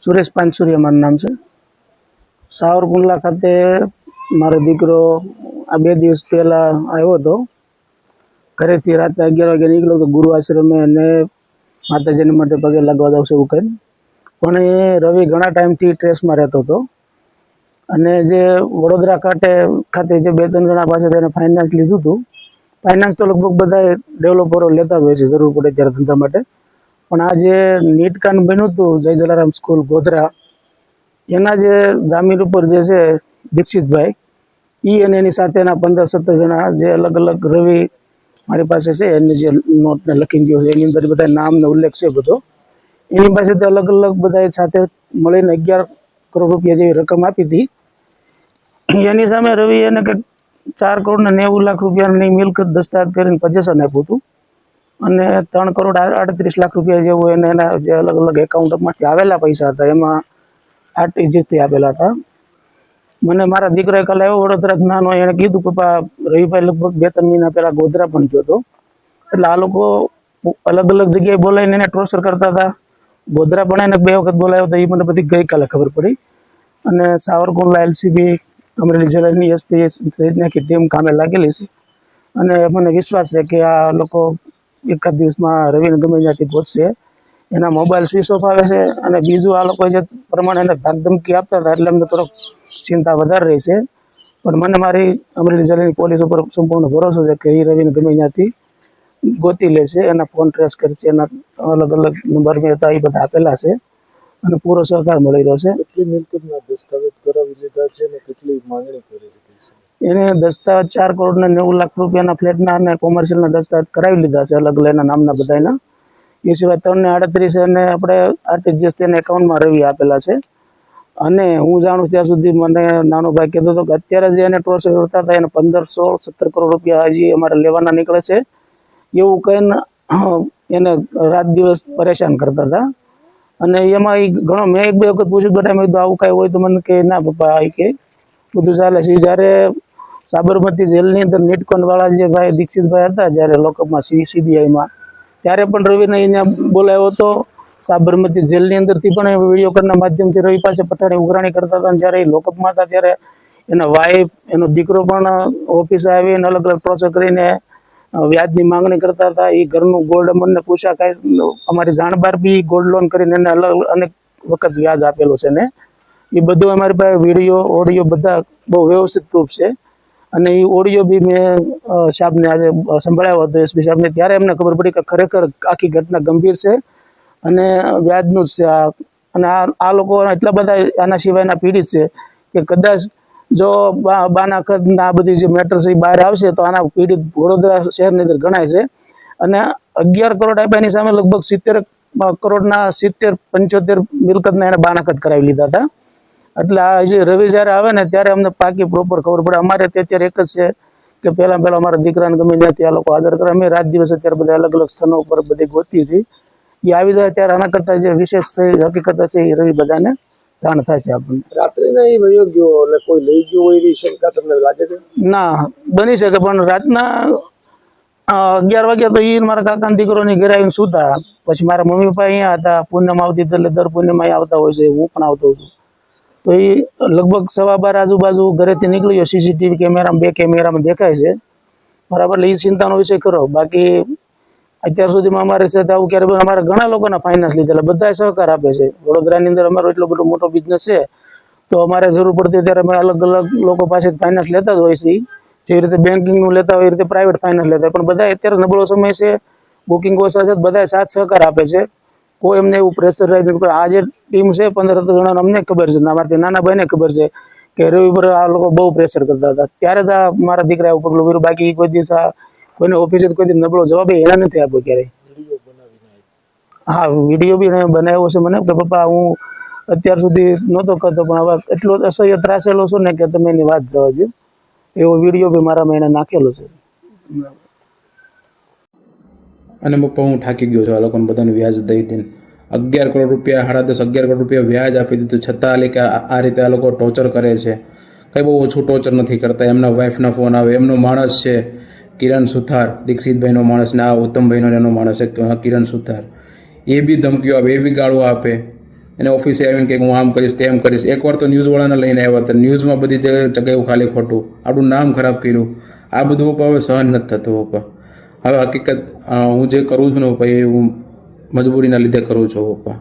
સુરેશ પાંચસુરિયા મારું નામ છે. સાવરકુંડલા ખાતે મારો દીકરો આ બે દિવસ પહેલાં આવ્યો હતો. ઘરેથી રાતે અગિયાર વાગે નીકળ્યો હતો ગુરુ આશ્રમે અને માતાજીને માટે પગે લાગવા દઉં એવું કહીને પણ એ રવિ ઘણા ટાઈમથી ટ્રેસમાં રહેતો હતો. અને જે વડોદરા ખાતે ખાતે જે બે ત્રણ જણા પાસે તેને ફાઇનાન્સ લીધું હતું. ફાઇનાન્સ તો લગભગ બધા ડેવલપરો લેતા જ હોય છે, જરૂર પડે ત્યારે ધંધા માટે. પણ આ જે નીટકાંડ બન્યું હતું જય જલારામ સ્કૂલ ગોધરા, એના જે જામીન ઉપર જે છે દીક્ષિતભાઈ એ અને એની સાથેના પંદર સત્તર જણા જે અલગ અલગ રવિ મારી પાસે છે, એની જે નોટને લખી ગયો છે, એની અંદર બધા નામનો ઉલ્લેખ છે બધો. એની પાસેથી અલગ અલગ બધા સાથે મળીને અગિયાર કરોડ રૂપિયા જેવી રકમ આપી હતી. એની સામે રવિ એને કંઈક ચાર કરોડ ને નેવું લાખ રૂપિયાની મિલકત દસ્તાવેજ કરીને પજેશન આપ્યું હતું. અને ત્રણ કરોડ આડત્રીસ લાખ રૂપિયા જેવું એને એના જે અલગ અલગ એકાઉન્ટમાંથી આવેલા પૈસા હતા, એમાં આરટીજીએસથી આપેલા હતા. મને મારા દીકરાએ કાલે આવ્યો વડોદરા નાનો એણે કીધું, પપ્પા, રવિભાઈ લગભગ બે ત્રણ મહિના પહેલાં ગોધરા પણ ગયો હતો. એટલે આ લોકો અલગ અલગ જગ્યાએ બોલાવીને એને ટોર્ચર કરતા હતા. ગોધરા પણ એને બે વખત બોલાવ્યો હતો એ મને બધી ગઈકાલે ખબર પડી. અને સાવરકુંડલા, એલસીબી, અમરેલી જિલ્લાની એસપી સહિતની આખી ટીમ કામે લાગેલી છે. અને મને વિશ્વાસ છે કે આ લોકો એકાદ દિવસમાં રવિને ગમે ત્યાંથી પહોંચશે. એના મોબાઈલ સ્વિચ ઓફ આવે છે અને બીજું આ લોકો જે પ્રમાણે એને ધાકધમકી આપતા હતા એટલે અમને થોડોક ચિંતા વધારે રહી છે. પણ મને મારી અમરેલી જિલ્લાની પોલીસ ઉપર સંપૂર્ણ ભરોસો છે કે એ રવિને ગમે ત્યાંથી ગોતી લેશે એના ફોન ટ્રેસ કરશે એના અલગ અલગ નંબર મેં હતા એ બધા આપેલા છે અને પૂરો સહકાર મળી રહ્યો છે. એને દસ્તાવેજ ચાર કરોડ ને નેવું લાખ રૂપિયાના ફ્લેટના અને કોમર્શિયલના દસ્તાવેજ કરાવી લીધા છે, અલગ અલગ નામના બધાના એ સિવાય ત્રણ ને આડત્રીસ એને આપણે આરટીજીએસ તેના એકાઉન્ટમાં રવિ આપેલા છે. અને હું જાણું ત્યાં સુધી મને નાનો ભાઈ કહેતો હતો કે અત્યારે જે એને ટોર્ચર કરતા હતા એને પંદર સોળ સત્તર કરોડ રૂપિયા હજી અમારે લેવાના નીકળે છે. એવું કહીને એને રાત દિવસ પરેશાન કરતા હતા. અને એમાં એ ઘણો, મેં એક બે વખત પૂછ્યું બધા મેં આવું કાંઈ હોય તો મને કે ના, પપ્પા આ કે. બધું ચાલે છે. જ્યારે સાબરમતી જેલની અંદર નીટકોન વાળા જે ભાઈ, દીક્ષિતભાઈ હતા, જ્યારે લોકઅપમાં સીબીઆઈમાં, ત્યારે પણ રવિને અહીંયા બોલાવ્યો હતો. સાબરમતી જેલની અંદરથી પણ એ વીડિયો કોલના માધ્યમથી રવિ પાસે પઠાણી ઉઘરાણી કરતા હતા. જ્યારે એ લોકઅપમાં હતા, ત્યારે એના વાઈફ એનો દીકરો પણ ઓફિસે આવીને અલગ અલગ ટોર્ચર કરીને વ્યાજની માંગણી કરતા હતા. એ ઘરનું ગોલ્ડ અમને પૂછ્યા કાંઈ અમારી જાણબાર બી ગોલ્ડ લોન કરીને એને અલગ અનેક વખત વ્યાજ આપેલું છે ને. એ બધું અમારી પાસે વીડિયો ઓડિયો બધા બહુ વ્યવસ્થિત પ્રૂફ છે. અને એ ઓડિયો બી મેં સાહેબને આજે સંભળાવ્યો હતો એસપી સાહેબને. ત્યારે એમને ખબર પડી કે ખરેખર આખી ઘટના ગંભીર છે અને વ્યાજનું જ છે આ. અને આ આ લોકો એટલા બધા આના સિવાયના પીડિત છે કે કદાચ જો બાના કદના બધી જે મેટર છે એ બહાર આવશે તો આના પીડિત વડોદરા શહેરની અંદર ગણાય છે. અને અગિયાર કરોડ આપ્યા એની સામે લગભગ સિત્તેર કરોડના સિત્તેર, પંચોતેર મિલકતના એને બાનાખત કરાવી લીધા હતા. એટલે આ જે રવિ જ્યારે આવે ને ત્યારે અમને પાકી પ્રોપર ખબર પડે. અમારે તે અત્યારે એક જ છે કે પહેલાં પહેલાં અમારા દીકરાને ગમે ત્યાંથી આ લોકો હાજર કરે. અમે રાત દિવસ અત્યારે બધા અલગ અલગ સ્થાનો ઉપર બધી ગોતી છીએ એ આવી જાય ત્યારે આના કરતાં જે વિશેષ હકીકત છે એ રવિ બધાને. જાણ થશે આપણને. રાત્રે નહીં વયો ગયો એટલે કોઈ લઈ ગયો હોય એવી શંકા તમને લાગે છે? ના બની શકે પણ રાતના અગિયાર વાગ્યા તો ઈ મારા કાકાના દીકરોની ઘરે આવીને સૂતા. પછી મારા મમ્મી પપ્પા અહીંયા હતા પૂનમ આવતી એટલે દર પૂનમ અહીંયા આવતા હોય છે હું પણ આવતો છું. તો એ લગભગ સવા બાર આજુબાજુ ઘરેથી નીકળ્યો સીસીટીવી કેમેરામાં બે કેમેરામાં દેખાય છે. બરાબર એટલે એ ચિંતાનો વિષય ખરો. બાકી અત્યાર સુધીમાં અમારે સાથે આવું ક્યારે? અમારે ઘણા લોકોના ફાઇનાન્સ લીધેલા બધા સહકાર આપે છે. વડોદરાની અંદર અમારો એટલો બધો મોટો બિઝનેસ છે, તો અમારે જરૂર પડતી ત્યારે અમે અલગ અલગ લોકો પાસે ફાઇનાન્સ લેતા જ હોય છે જેવી રીતે બેન્કિંગનું લેતા હોય એ રીતે પ્રાઇવેટ ફાઇનાન્સ લેતા પણ બધા અત્યારે નબળો સમય છે બુકિંગ ઓછા છે બધા સાથ સહકાર આપે છે. કોઈ એમને એવું પ્રેશર રહે નથી આ જે ટીમ છે, પંદર સત્તર જણાને અમને ખબર છે. અમારાથી નાના ભાઈને ખબર છે કે રવિ પર આ લોકો બહુ પ્રેશર કરતા હતા. ત્યારે જ મારા દીકરા ઉપર પગલું બાકી કોઈ દિવસ આ કોઈને ઓફિસે કોઈ નબળો જવાબ એના નથી આપ્યો ક્યારેય. હા વીડિયો બી એને બનાવ્યો છે મને કે પપ્પા, હું અત્યાર સુધી નહોતો કરતો, પણ હવે એટલો અસહ્ય ત્રાસેલો છું ને કે તમે એની વાત જવા દો એવો વીડિયો બી મારામાં એને નાખેલો છે. અને પપ્પા, હું થાકી ગયો છું. આ લોકોને બધાને વ્યાજ દઈ દઈને અગિયાર કરોડ રૂપિયા, સાડા દસ, અગિયાર કરોડ રૂપિયા વ્યાજ આપી દીધું. છતાં કે આ આ રીતે આ લોકો ટોર્ચર કરે છે. કંઈ બહુ ઓછું ટોર્ચર નથી કરતા. એમના વાઈફના ફોન આવે, એમનો માણસ છે. કિરણ સુથાર, દીક્ષિતભાઈનો માણસ ને આ ઉત્તમભાઈનો એનો માણસ કિરણ સુથાર. એ બી ધમકીઓ આપે, એ બી ગાળો આપે. એને ઓફિસે આવીને કે હું આમ કરીશ, તેમ કરીશ. એકવાર તો ન્યૂઝવાળાને લઈને આવ્યા હતા. ન્યૂઝમાં બધી જગ્યાએ ખાલી ખોટું. આપણું નામ ખરાબ કર્યું. આ બધું પપ્પા હવે સહન નથી થતું, પપ્પા. હવે હકીકત હું જે કરું છું ને પપ્પા, એ હું મજબૂરીના લીધે કરું છું, પપ્પા.